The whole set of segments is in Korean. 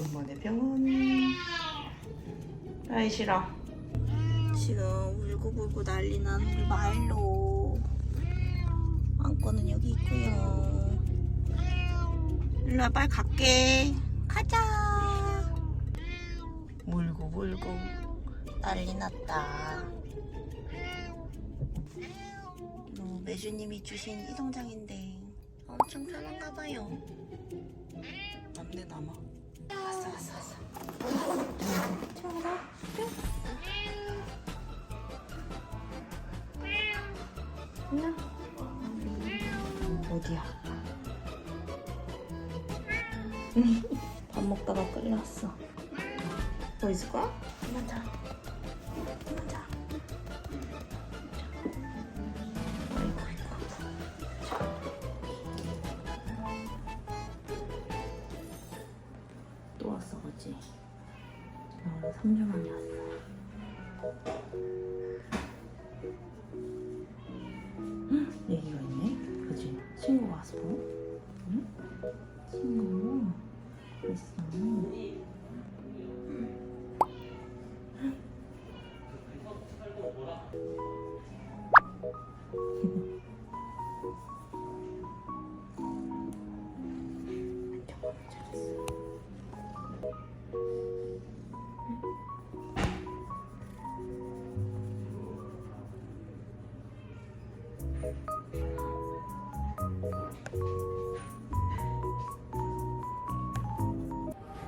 오랜만에 병원. 아이 싫어. 지금 울고불고 난리난 우리 마일로. 안고는 여기 있고요. 일로와 빨리 갈게. 가자. 울고불고 난리 났다. 어, 매주님이 주신 이 동장인데 엄청 편한가 봐요. 남네 남아. 왔어 왔어. 들어가라. 안녕. 어디야? 밥 먹다가 끌려왔어. 뭐 있을 거야? 그만 자. 그만 자. 3주 만에 왔어. 헉, 얘기가 있네? 그지? 친구가 왔어. 응? 친구. 있어. 정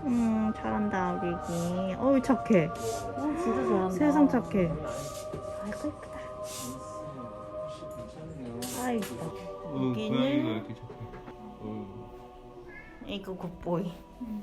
음 잘한다 우리 애기 어우 착해 진짜 잘한다. 세상 착해 아이고 이쁘다 아이 이쁘다 어, 여기는- 고양이가 이렇게 착해. 어. 이거 굿보이 음.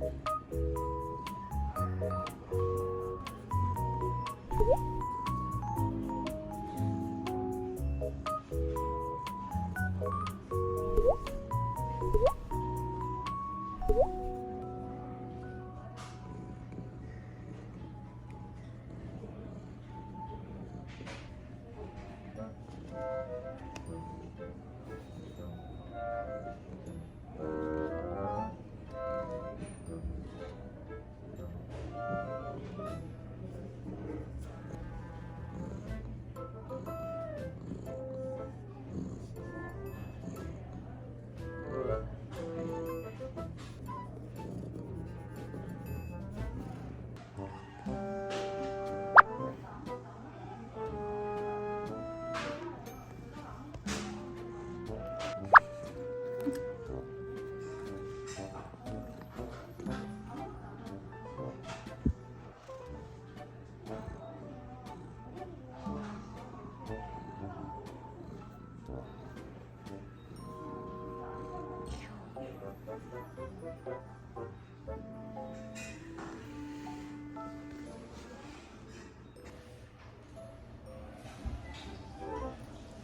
うん。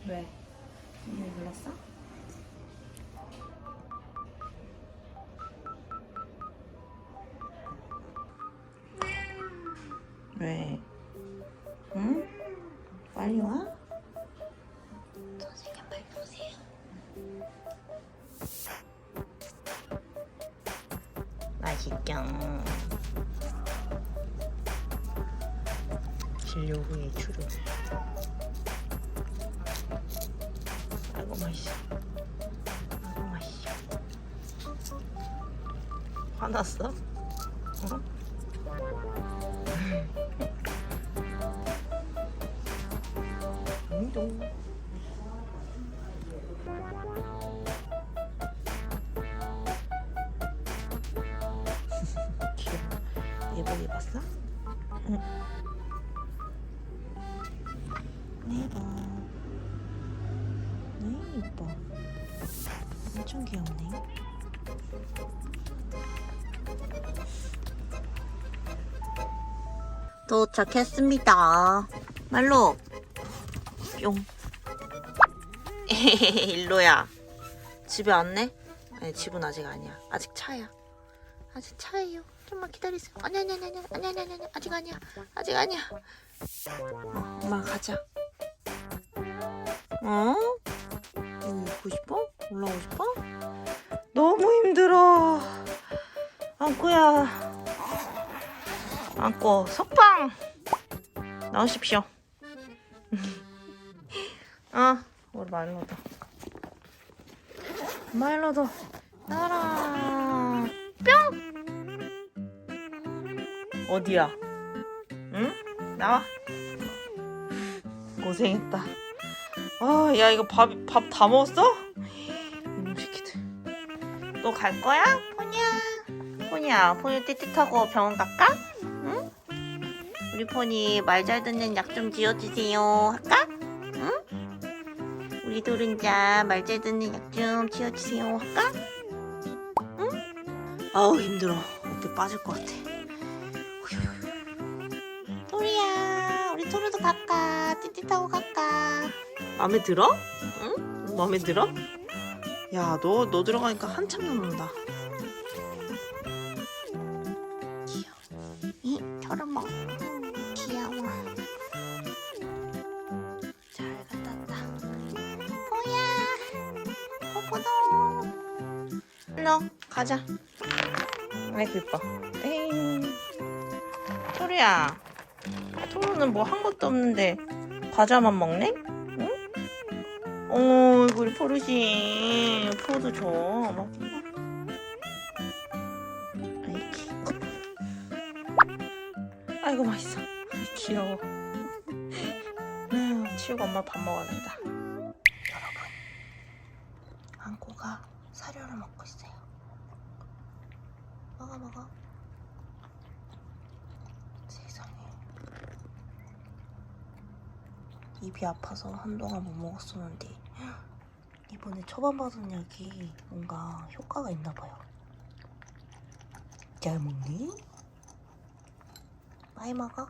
왜? 왜 불렀어? 왜? 응? 빨리 와? 맛있경 진료 후의 추루 아이고 맛있어 아이고 맛있어 화났어? 어? 예복 입었어? 응. 예복. 네, 이뻐. 엄청 귀엽네. 도착했습니다. 말로. 뿅. 일로야. 집에 왔네? 아니, 집은 아직 아니야. 아직 차야. 아직 차예요. 좀만 기다리세요. 아니 아니 아니 아니 아니 아니 아니 아직 아니야 아직 아니야. 엄마 가자. 어? 뭐 오고 싶어? 올라오고 싶어? 너무 힘들어. 안고야. 안고 석방 나오십시오. 아 우리 마일로도 마일로도 나라 뿅. 어디야? 응? 나와. 고생했다. 아, 야 이거 밥 밥 다 먹었어? 이놈 새끼들. 또갈 거야, 포니야? 포니야, 포니 띠띠하고 병원 갈까? 응? 우리 포니 말 잘 듣는 약 좀 지어주세요. 할까? 응? 우리 도른자 말 잘 듣는 약 좀 지어주세요. 할까? 응? 아우 힘들어. 어깨 빠질 것 같아. 갈까? 띠띠 타고 갈까? 마음에 들어? 응? 마음에 들어? 야, 너, 너 들어가니까 한참 남는다. 귀여워. 이, 토르모. 귀여워. 잘 갔다 왔다. 뭐야? 뽀뽀도. 일로, 가자. 아이고, 이뻐. 에잉. 토리야. 토르는 뭐 한 것도 없는데 과자만 먹네? 응? 어, 우리 포르시 포도 줘. 막. 아이키. 아이고 맛있어. 귀여워. 치우고 엄마 밥 먹어야겠다. 여러분, 안고가 사료를 먹고 있어요. 먹어 먹어. 세상에. 입이 아파서 한동안 못 먹었었는데 이번에 처방받은 약이 뭔가 효과가 있나 봐요. 잘 먹니? 많이 먹어?